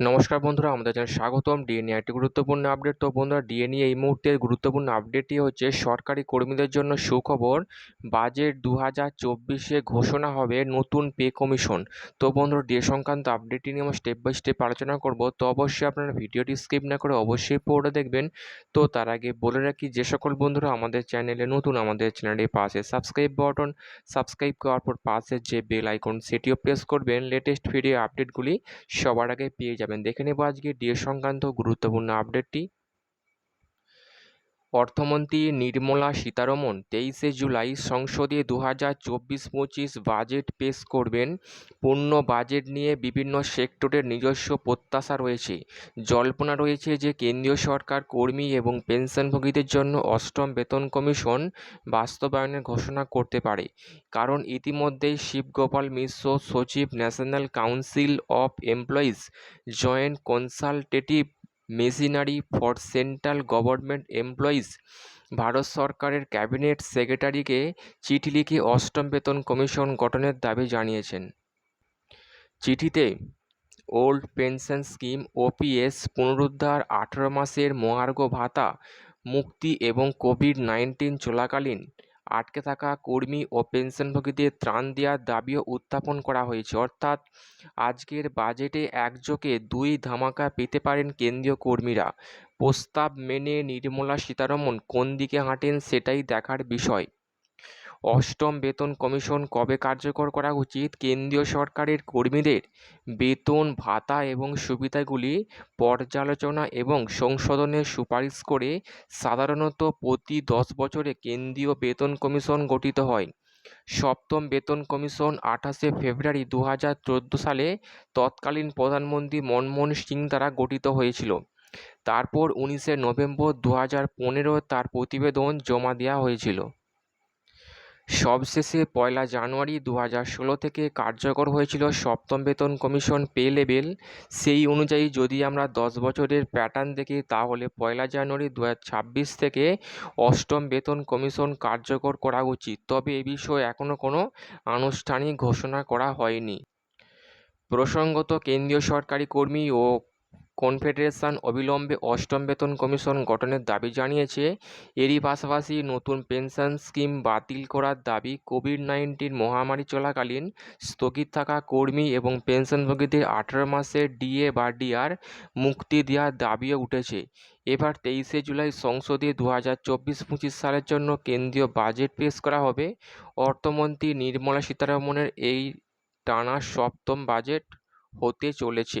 নমস্কার বন্ধুরা, আমাদের চ্যানেল স্বাগতম। ডিএনএ একটি গুরুত্বপূর্ণ আপডেট তো বন্ধুরা ডিএনএ এই মুহূর্তের গুরুত্বপূর্ণ আপডেটটি হচ্ছে সরকারি কর্মীদের জন্য সুখবর। বাজেট দু হাজার চব্বিশে ঘোষণা হবে নতুন পে কমিশন। তো বন্ধুরা ডিএ সংক্রান্ত আপডেটটি নিয়ে আমরা স্টেপ বাই স্টেপ আলোচনা করব, তো অবশ্যই আপনারা ভিডিওটি স্কিপ না করে অবশ্যই পড়ে দেখবেন। তো তার আগে বলে রাখি, যে সকল বন্ধুরা আমাদের চ্যানেলে নতুন, আমাদের চ্যানেলের পাশে সাবস্ক্রাইব বাটন সাবস্ক্রাইব করার পর পাশে যে বেল আইকন সেটিও প্রেস করবেন। লেটেস্ট ভিডিও আপডেটগুলি সবার আগে পেয়ে যাবেন। দেখে নেব আজকে ডিএ সংক্রান্ত গুরুত্বপূর্ণ আপডেটটি অর্থমন্ত্রী নির্মলা সীতারমন তেইশে জুলাই সংসদে দু হাজার চব্বিশ পঁচিশ বাজেট পেশ করবেন। পূর্ণ বাজেট নিয়ে বিভিন্ন সেক্টরের নিজস্ব প্রত্যাশা রয়েছে। জল্পনা রয়েছে যে কেন্দ্রীয় সরকার কর্মী এবং পেনশনভোগীদের জন্য অষ্টম বেতন কমিশন বাস্তবায়নের ঘোষণা করতে পারে। কারণ ইতিমধ্যেই শিবগোপাল মিশ্র, সচিব national council of employees, joint consultative machinery for central government employees. Bharat সরকারের ক্যাবিনেট সেক্রেটারিকে চিঠি লিখে অষ্টম বেতন কমিশন গঠনের দাবি জানিয়েছেন। চিঠিতে, ওল্ড পেনশন স্কিম ওপিএস পুনরুদ্ধার, আঠেরো মাসের মহার্ঘ ভাতা, মুক্তি এবং কোভিড নাইন্টিন চলাকালীন আটকে থাকা কর্মী ও পেনশনভোগীদের ত্রাণ দেওয়ার দাবিও উত্থাপন করা হয়েছে। অর্থাৎ আজকের বাজেটে একযোগে দুই ধামাকা পেতে পারেন কেন্দ্রীয় কর্মীরা। প্রস্তাব মেনে নির্মলা সীতারমন কোন দিকে হাঁটেন সেটাই দেখার বিষয়। অষ্টম বেতন কমিশন কবে কার্যকর করা উচিত? কেন্দ্রীয় সরকারের কর্মীদের বেতন, ভাতা এবং সুবিধাগুলি পর্যালোচনা এবং সংশোধনের সুপারিশ করে সাধারণত প্রতি দশ বছরে কেন্দ্রীয় বেতন কমিশন গঠিত হয়। সপ্তম বেতন কমিশন আঠাশে ফেব্রুয়ারি দু হাজার চোদ্দ সালে তৎকালীন প্রধানমন্ত্রী মনমোহন সিং দ্বারা গঠিত হয়েছিল। তারপর উনিশে নভেম্বর দু হাজার পনেরো তার প্রতিবেদন জমা দেওয়া হয়েছিল। সবশেষে পয়লা জানুয়ারি দু হাজার ষোলো থেকে কার্যকর হয়েছিল সপ্তম বেতন কমিশন পে লেভেল। সেই অনুযায়ী যদি আমরা দশ বছরের প্যাটার্ন দেখি, তাহলে পয়লা জানুয়ারি দু ছাব্বিশ থেকে অষ্টম বেতন কমিশন কার্যকর করা উচিত। তবে এ বিষয়ে এখনও কোনো আনুষ্ঠানিক ঘোষণা করা হয়নি। প্রসঙ্গত কেন্দ্রীয় সরকারি কর্মী ও কনফেডারেশন অবিলম্বে অষ্টম বেতন কমিশন গঠনের দাবি জানিয়েছে। এরই পাশাপাশি নতুন পেনশন স্কিম বাতিল করার দাবি কোভিড নাইন্টিন মহামারী চলাকালীন স্থগিত থাকা কর্মী এবং পেনশনভোগীদের আঠারো মাসের ডিএ বা ডিআর মুক্তি দেওয়ার দাবিও উঠেছে। এবার তেইশে জুলাই সংসদে দু হাজার চব্বিশ পঁচিশ সালের জন্য কেন্দ্রীয় বাজেট পেশ করা হবে। অর্থমন্ত্রী নির্মলা সীতারামনের এই টানা সপ্তম বাজেট হতে চলেছে।